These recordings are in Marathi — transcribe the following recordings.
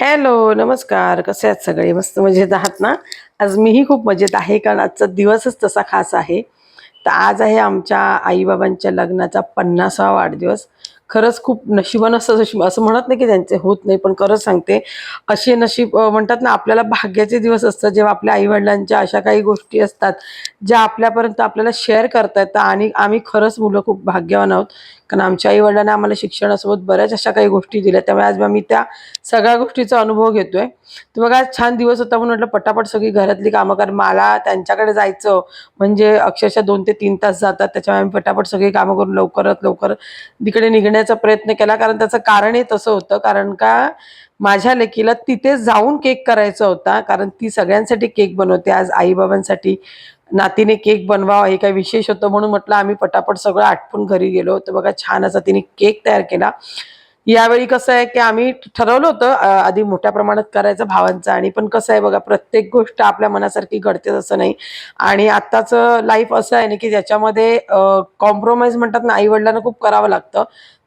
हॅलो नमस्कार. कसे आहेत सगळे? मस्त मजेत आहात ना? आज मीही खूप मजेत आहे कारण आजचा दिवसच तसा खास आहे. तर आज आहे आमच्या आईबाबांच्या लग्नाचा पन्नासावा वाढदिवस. खरंच खूप नशिबानं असं असं म्हणत नाही की त्यांचे होत नाही पण खरंच सांगते असे नशीब म्हणतात ना आपल्याला भाग्याचे दिवस असतात. जेव्हा आपल्या आईवडिलांच्या अशा काही गोष्टी असतात ज्या आपल्यापर्यंत आपल्याला शेअर करता येतात आणि आम्ही खरंच मुलं खूप भाग्यवान आहोत. कारण आमच्या आईवडिलांना आम्हाला शिक्षणासोबत बऱ्याच अशा काही गोष्टी दिल्या. त्यामुळे आज मी त्या सगळ्या गोष्टीचा अनुभव घेतोय. तर बघा आज छान दिवस होता म्हणून म्हटलं पटापट सगळी घरातली कामं कारण मला त्यांच्याकडे जायचं म्हणजे अक्षरशः दोन ते तीन तास जातात. त्याच्यामुळे आम्ही पटापट सगळी कामं करून लवकरात लवकर तिकडे निघण्याचा प्रयत्न केला. कारण त्याचं कारणही तसं होतं. कारण का? माझ्या लेकीला तिथे जाऊन केक करायचा होता कारण ती सगळ्यांसाठी केक बनवते. आज आईबाबांसाठी नातीने केक बनवावा हे काही विशेष होतं म्हणून म्हटलं आम्ही पटापट सगळं आटपून घरी गेलो तर बघा छान असा तिने केक तयार केला. यावेळी कसं आहे की आम्ही ठरवलं होतं आधी मोठ्या प्रमाणात करायचं भावांचं. आणि पण कसं आहे बघा प्रत्येक गोष्ट आपल्या मनासारखी घडतेच असं नाही. आणि आत्ताचं लाईफ असं आहे ना की ज्याच्यामध्ये कॉम्प्रोमाइज म्हणतात ना आई वडिलांना खूप करावं लागतं.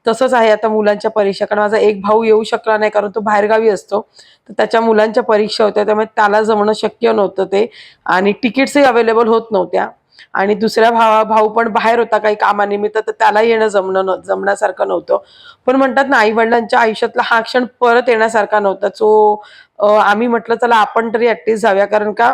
तसंच आहे. आता मुलांच्या परीक्षा कारण माझा एक भाऊ येऊ शकला नाही कारण तो बाहेरगावी असतो. तर त्याच्या मुलांच्या परीक्षा होत्या. त्यामुळे त्याला जमणं शक्य नव्हतं ते. आणि तिकीट्सही अवेलेबल होत नव्हत्या. आणि दुसऱ्या भावा भाऊ पण बाहेर होता काही कामानिमित्त तर त्याला येणं जमणं न- जमण्यासारखं नव्हतं. पण म्हणतात ना आई वडिलांच्या आयुष्यातला हा क्षण परत येण्यासारखा नव्हता. सो आम्ही म्हटलं चला आपण तरी ऍटलिस्ट जाऊया. कारण का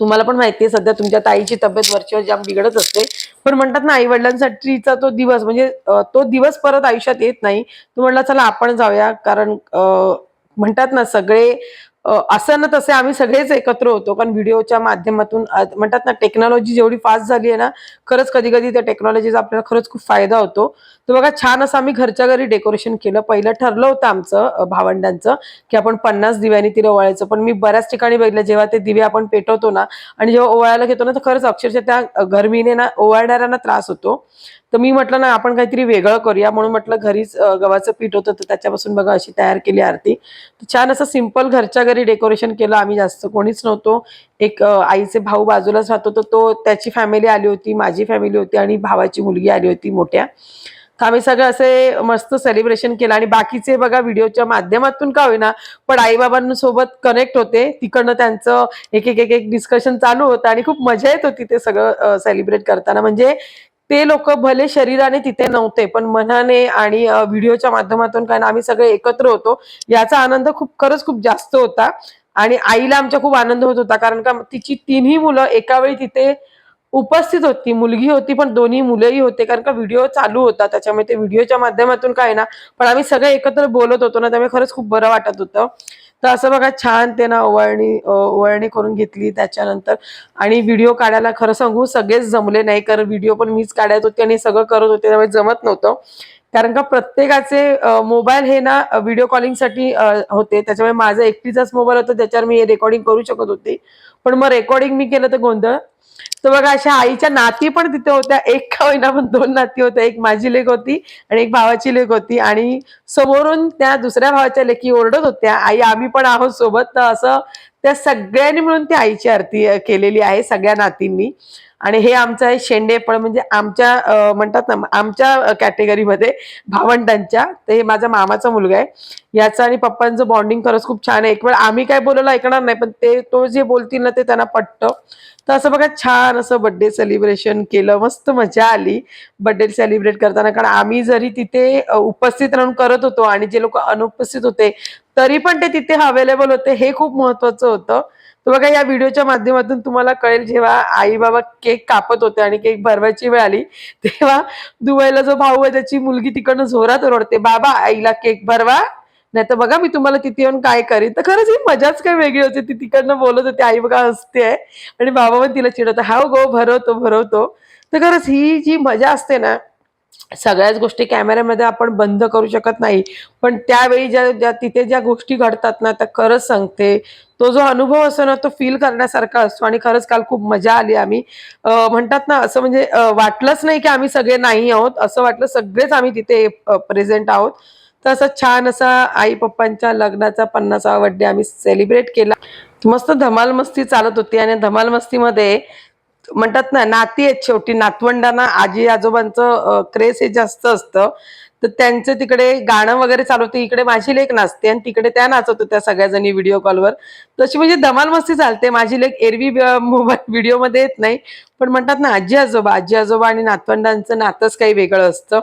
तुम्हाला पण माहितीये सध्या तुमच्या ताईची तब्येत वरचीवर जाम बिघडत असते. पण म्हणतात ना आई वडिलांसाठीचा तो दिवस म्हणजे तो दिवस परत आयुष्यात येत नाही. तू म्हटलं चला आपण जाऊया. कारण म्हणतात ना सगळे असं ना तसे आम्ही सगळेच एकत्र होतो. कारण व्हिडिओच्या माध्यमातून म्हणतात ना टेक्नॉलॉजी जेवढी फास्ट झाली आहे ना खरंच कधी कधी त्या टेक्नॉलॉजीचा आपल्याला खरंच खूप फायदा होतो. तर बघा छान असं आम्ही घरच्या घरी डेकोरेशन केलं. पहिलं ठरलं होतं आमचं भावंडांचं की आपण पन्नास दिव्यांनी तिला ओवाळायचं. पण मी बऱ्याच ठिकाणी बघितलं जेव्हा ते दिवे आपण पेटवतो ना आणि जेव्हा ओवाळायला घेतो ना तर खरंच अक्षरशः त्या गरमीने ना ओवाळणाऱ्यांना त्रास होतो. तर मी म्हटलं ना आपण काहीतरी वेगळं करूया. म्हणून म्हटलं घरीच गव्हाचं पीठ होतं तर त्याच्यापासून बघा अशी तयार केली आरती. छान असं सिंपल घरच्या घरी डेकोरेशन केलं आम्ही जास्त. कोणीच नव्हतो. एक आईचे भाऊ बाजूलाच राहतो तर तो त्याची फॅमिली आली होती माझी फॅमिली होती आणि भावाची मुलगी आली होती मोठ्या. आम्ही सगळं असे मस्त सेलिब्रेशन केलं आणि बाकीचे बघा व्हिडिओच्या माध्यमातून का होईना पण आईबाबांसोबत कनेक्ट होते. तिकडनं त्यांचं एक एक एक एक डिस्कशन चालू होतं आणि खूप मजा येत होती ते सगळं सेलिब्रेट करताना. म्हणजे ते लोक भले शरीराने तिथे नव्हते पण मनाने आणि व्हिडिओच्या माध्यमातून काय ना आम्ही सगळे एकत्र होतो याचा आनंद खूप खरंच खूप जास्त होता. आणि आईला आमच्या खूप आनंद होत होता कारण का तिची तिन्ही मुलं एका वेळी तिथे उपस्थित होती मुलगी होती पण दोन्ही मुलंही होते कारण का व्हिडिओ चालू होता त्याच्यामुळे ते व्हिडिओच्या माध्यमातून काय ना पण आम्ही सगळे एकत्र बोलत होतो ना त्यामुळे खरंच खूप बरं वाटत होतं. तर असं बघा छान ते ना ओवाळणी ओवाळणी करून घेतली त्याच्यानंतर. आणि व्हिडिओ काढायला खरं सांगू सगळेच जमले नाही कारण व्हिडिओ पण मीच काढत होते आणि सगळं करत होते त्यामुळे जमत नव्हतं. कारण का प्रत्येकाचे मोबाईल हे ना व्हिडिओ कॉलिंगसाठी होते. त्याच्यामुळे माझा एकटीचाच मोबाईल होता त्याच्यावर मी रेकॉर्डिंग करू शकत होते. पण मग रेकॉर्डिंग मी केलं तर गोंधळ. तर बघा अशा आईच्या नाती पण तिथे होत्या. एक का होईना पण दोन नाती होत्या. एक माझी लेख होती आणि एक भावाची लेख होती. आणि समोरून त्या दुसऱ्या भावाच्या लेखी ओरडत होत्या आई आम्ही पण आहोत सोबत. तर असं त्या सगळ्यांनी मिळून ती आईची आरती केलेली आहे सगळ्या नातींनी. आणि हे आमचं आहे शेंडेफळ म्हणजे आमच्या म्हणतात ना आमच्या कॅटेगरीमध्ये भावंडांच्या. तर हे माझ्या मामाचा मुलगा आहे. याचं आणि पप्पांचं बॉन्डिंग खरंच खूप छान आहे. एक वेळ आम्ही काय बोलायला ऐकणार नाही पण ते तो जे बोलतील ना ते त्यांना पटतं. तर असं बघा छान असं बर्थडे सेलिब्रेशन केलं मस्त मजा आली बर्थडे सेलिब्रेट करताना. कारण आम्ही जरी तिथे उपस्थित राहून करत होतो आणि जे लोक अनुपस्थित होते तरी पण ते तिथे अवेलेबल होते हे खूप महत्वाचं होतं. तर बघा या व्हिडिओच्या माध्यमातून तुम्हाला कळेल जेव्हा आई बाबा केक कापत होते आणि केक भरवायची वेळ आली तेव्हा दुबईला जो भाऊ आहे त्याची मुलगी तिकडनं जोरात ओरडते बाबा आईला केक भरवा. नाही तर बघा मी तुम्हाला तिथे येऊन काय करीन. तर खरंच ही मजाच काय वेगळी होती. ती तिकडनं बोलत होती आई बघा हसते आणि बाबा पण तिला चिडवतो हाव गो भरवतो भरवतो. तर खरंच ही जी मजा असते ना सगळ्याच गोष्टी कॅमेऱ्यामध्ये आपण बंद करू शकत नाही. पण त्यावेळी ज्या ज्या तिथे ज्या गोष्टी घडतात ना त्या खरंच सांगते. तो जो अनुभव असतो ना तो फील करण्यासारखा असतो. आणि खरंच काल खूप मजा आली आम्ही. म्हणतात ना असं म्हणजे वाटलंच नाही की आम्ही सगळे नाही आहोत. असं वाटलं सगळेच आम्ही तिथे प्रेझेंट आहोत. तर असं छान असा आई पप्पांच्या लग्नाचा पन्नासावा बर्थडे आम्ही सेलिब्रेट केला. मस्त धमाल मस्ती चालत होती आणि धमाल मस्तीमध्ये म्हणतात ना नाती आहेत शेवटी. नातवंडांना आजी आजोबांचं क्रेज हे जास्त असतं. तर त्यांचं तिकडे गाणं वगैरे चालू होते. इकडे माझी लेख नाचते आणि तिकडे त्या नाचत होत्या सगळ्या जणी व्हिडिओ कॉलवर तशी म्हणजे धमाल मस्ती चालते. माझी लेख एरवी मोबाईल व्हिडिओमध्ये येत नाही. पण म्हणतात ना आजी आजोबा आजी आजोबा आणि नातवंडांचं नातंच काही वेगळं असतं.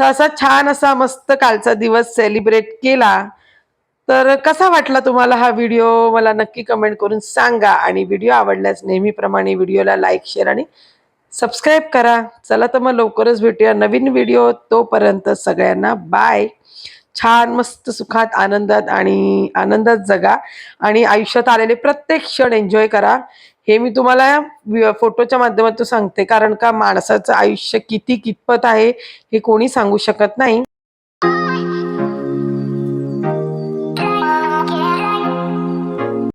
तर असा छान असा मस्त कालचा दिवस सेलिब्रेट केला. तर कसा वाटला तुम्हाला हा व्हिडिओ मला नक्की कमेंट करून सांगा. आणि व्हिडिओ आवडल्यास नेहमीप्रमाणे व्हिडिओला लाईक शेअर आणि सबस्क्राईब करा. चला तर मग लवकरच भेटूया नवीन व्हिडिओ तोपर्यंत सगळ्यांना बाय छान मस्त सुखात आनंदात आणि आनंदात जगा. आणि आयुष्यात आलेले प्रत्येक क्षण एन्जॉय करा. हे मी तुम्हाला फोटोच्या माध्यमातून सांगते. कारण का माणसाचं आयुष्य किती कितपत आहे हे कोणी सांगू शकत नाही.